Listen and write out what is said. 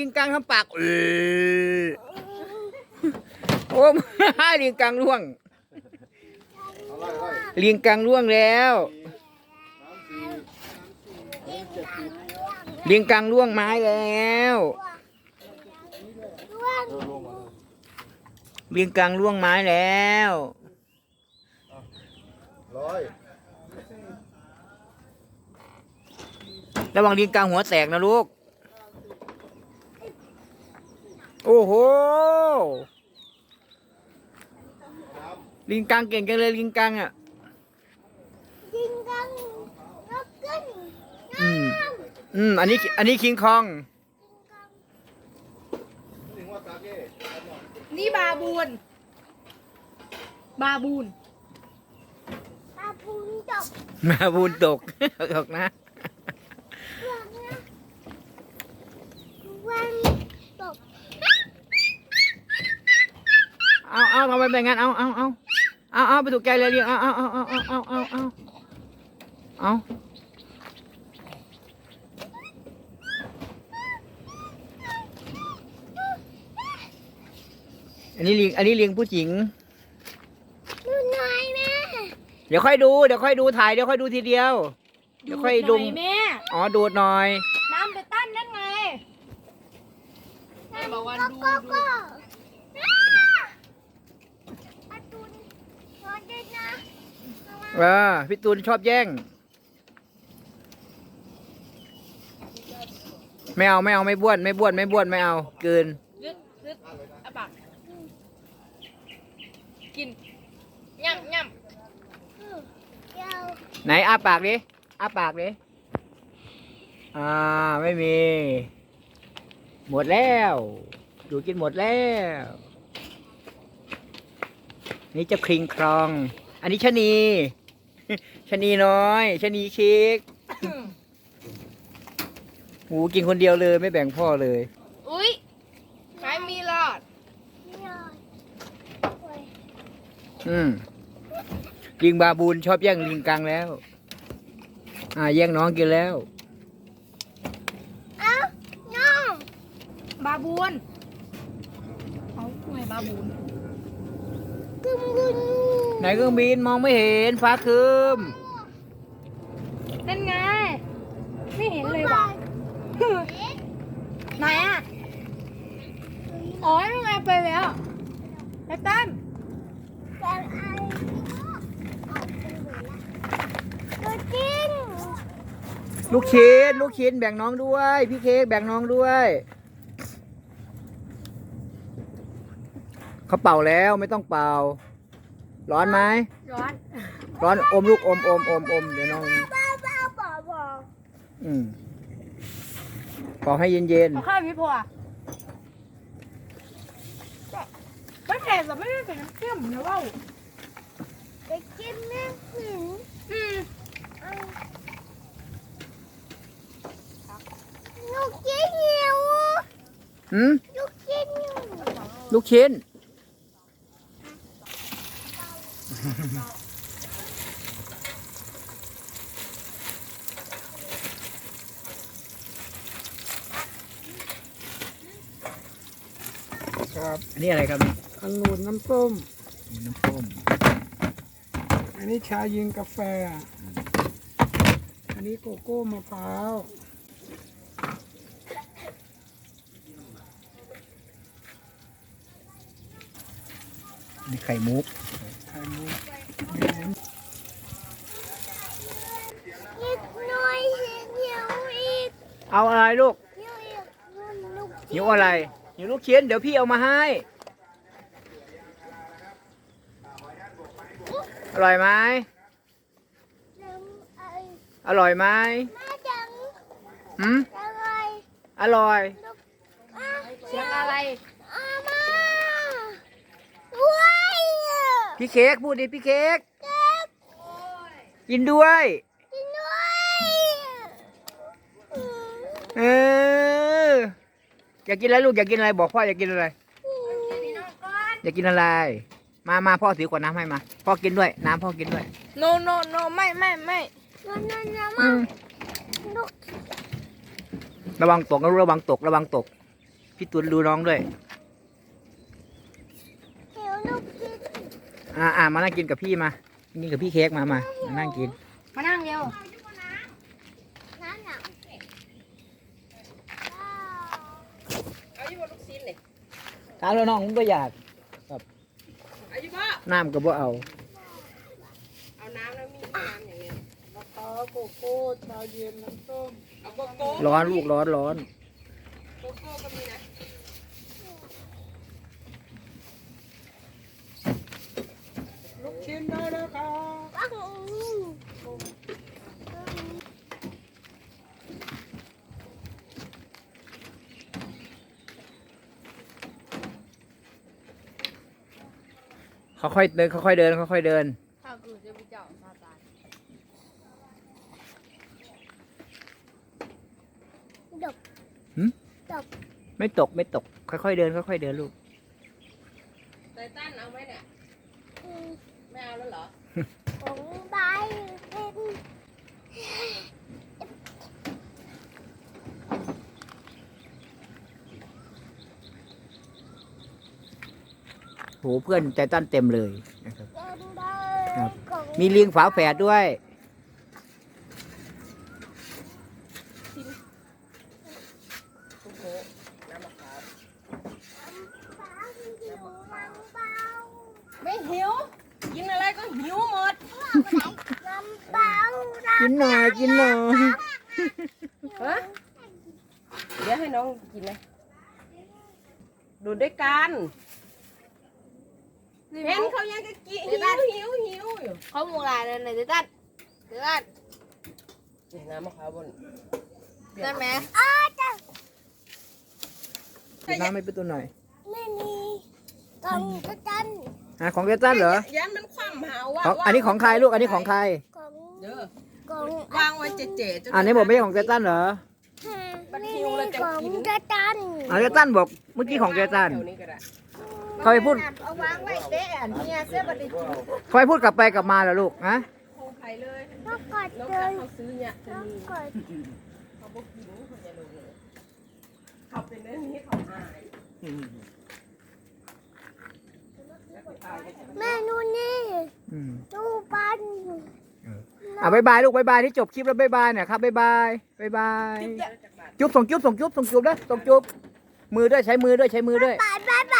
ลิงกังทำปากเออโอ้ลิงกังล่วงเอาไล่ไล่ลิงกังล่วงแล้วลิงกังล่วงไม้แล้วเออลงมาเลยลิงกังล่วงไม้แล้วร้อยระวังลิงกังหัวแตกนะลูก โอ้โห ลิงกังเก่งจังเลยลิงกังอะยิงกันนกขึ้นอืม อืม อันนี้ อันนี้คิงคองถึงว่าตาเก้นี่บาบูน บาบูนตาพูนจบมาบูนตก ตกนะวันตก เอาเอาทำไมเป็นงั้นเอาเอาเอาเอาเอาไปถูกใจเลยเรียงเอาเอาเอาเอาเอาเอาเอาเอาเอาอันนี้ลิงอันนี้ลิงผู้หญิง ดูหน่อยแม่เดี๋ยวค่อยดู เดี๋ยวค่อยดูถ่าย เดี๋ยวค่อยดูทีเดียว เดี๋ยวค่อยดูดุหมน่อยแม่ อ๋อ ดูดหน่อย น้ำไปตั้นนั่นไงแม่บอกว่าก็ดูก็ดูก็อาตุน นอนด้วยนะเออพี่ตูนชอบแย่ง ไม่เอาไม่เอาไม่บ้วน ไม่บ้วนไม่บ้วนไม่เอาเกินลึดลึดอะปากกินย่ำย่เดี๋ยวไหนอ้าปากดิอ้าปากดิอ่าไม่มี หมดแล้ว ดูกินหมดแล้ว นี่จะคลิงครอง อันนี้ชะนีชะนีน้อยชะนีชิกหูกินคนเดียวเลยไม่แบ่งพ่อเลยำอุ้ยใครมีหลอดนอนโอ้ยอืมลิงบาบูนชอบแย่งลิงกังแล้ว อ่า แย่งน้องกินแล้วเอ้าน้อง บาบูนเขาทำไมบาบูน กึมกุนไหนเครื่องบินมองไม่เห็นฟ้าคืมนั่นไง ไม่เห็นเลยว่ะไหนอะอ๋อนั่นไงไปแล้วไอ้ตั้นแต่ไอ้ตัวจริงลูกชิ้น ลูกชิ้นแบ่งน้องด้วย พี่เค้กแบ่งน้องด้วย เขาเป่าแล้วไม่ต้องเป่า ร้อนไหมร้อน ร้อนอมลูกอมอมอมอมเดี๋ยวน้องบ้าบ้าบ้าบ้าอืมเป่าให้เย็นเย็นเอาข้าวพี่พออะไม่เผ็ดหรอกไม่ได้เป็นน้ำเชื่อมนะว่าไปกินแม่หืนอืมลูกชิ้นหิวๆหืมลูกชิ้นหิวลูกชิ้น ครับอันนี้อะไรครับองุ่นน้ำส้มนี่น้ำส้มอันนี้ชาเย็นกาแฟ อันนี้โกโก้มะพร้าวอันนี่ไข่มุก ไข่มุก อีกหน่อยหิวอีกเอาอะไรลูกหิวอีกลูกหิวอะไรหิวลูกชิ้นเดี๋ยวพี่เอามาให้อร่อยไหมน้ำไอ้อร่อยไหมแม่จังหืมอะไรอร่อยลูกอะเสียงอะไรอามาด้วยพี่เค้กพูดดิพี่เค้กเก็บกินด้วยกินด้วยอืม เอออยากกินอะไรลูกอยากกินอะไรบอกพ่ออยากกินอะไร อยากกินอะไร มามาพ่อถือขวดน้ำให้มา พ่อกินด้วย น้ำพ่อกินด้วยโนโนโนไม่ไม่ไม่นั่นนั่นนั่นอืมามลูกระวังตกนะลูกระวังตกระวังตก พี่ตุนดูน้องด้วยหิวลูกกินอ่าอ่ามานั่งกินกับพี่มา กินกับพี่เค้กมามามานั่งกิน มานั่งเร็ว น้ำหนัก เอาอยู่บนลูกชิ้นเลย ถามแล้วน้องผมก็อยากเอาอยู่บ่น้ำก็บ่เอา เอาน้ำแล้วมีน้ำอย่างเงี้ยมะพร้าวโกโก้ชาเย็นน้ำส้มเอาโกโก้ร้อนลูกร้อนร้อนโกโก้ก็มีนะลูกชิ้นได้แล้วครับ ค่อยๆเดินค่อยๆเดินค่อยๆเดินข้าวกูจะไปเจาะซาตานดกไม่ตกไม่ตก ค่อยๆเดินค่อยๆเดินลูกไตตันเอาไหมเนี่ย อืมไม่เอาแล้วเหรอ ของใบเป็น โหเพื่อนใจตั้นเต็มเลยนะครับเดินได้ครับของมีลิงฝาแฝดด้วยโกโก้น้ำมะพร้าวฟ้าหิวลังเบาไม่หิว กินอะไรก็หิวหมดน้ำเบาน้กินหน่อยกินหน่อยฮะเดี๋ยวให้น้องกินนะดูด้วยกัน เห็นเขายังจะกินหิวหิวหิวอยู่เขามูลายเลยไหนเดตันเดตันนี่น้ำมะพร้าวบนได้ไหมำอ้าจ้ะกินน้ำไม่เป็นตัวหน่อยไม่มีกล่องกระจันอะของใจตั้นเหรอยันมันคว่ำหาว่าของอันนี้ของใครลูกอันนี้ของใครกล่องเด้อกล่องวางไว้เจ๋ๆจอันนี้บอกไม่ใช่ของใจตั้นเหรอบัดไม่หิวมีแล้วจะกล่องกินกระจันอันใจตั้นบอกเมื่อกี้ของใจตั้นแถวนี้ก็ได้ เขาไปพูด เอาวางไว้เด้อันเนี้ยเสื้อบัดนี้เขาไปพูดกลับไปกลับมาเหรอลูกฮะของใครเลยก็กดน้องเลแค่ยเขาซื้อเนี่ยจะก็มีกดเขาบอกกินเขาจะรู้เลยเขาเป็นเรื่องนี้เขาอายแม่นู่นนี่อืมดูปันอะบายบายลูกบายบายที่จบคลิปแล้วบายบายหน่อยครับบายบายบายบาย จุ๊บส่งจุ๊บส่งจุ๊บส่งจุ๊บนะส่งจุ๊บมือด้วยใช้มือด้วยใช้มือด้วย บายบายบาย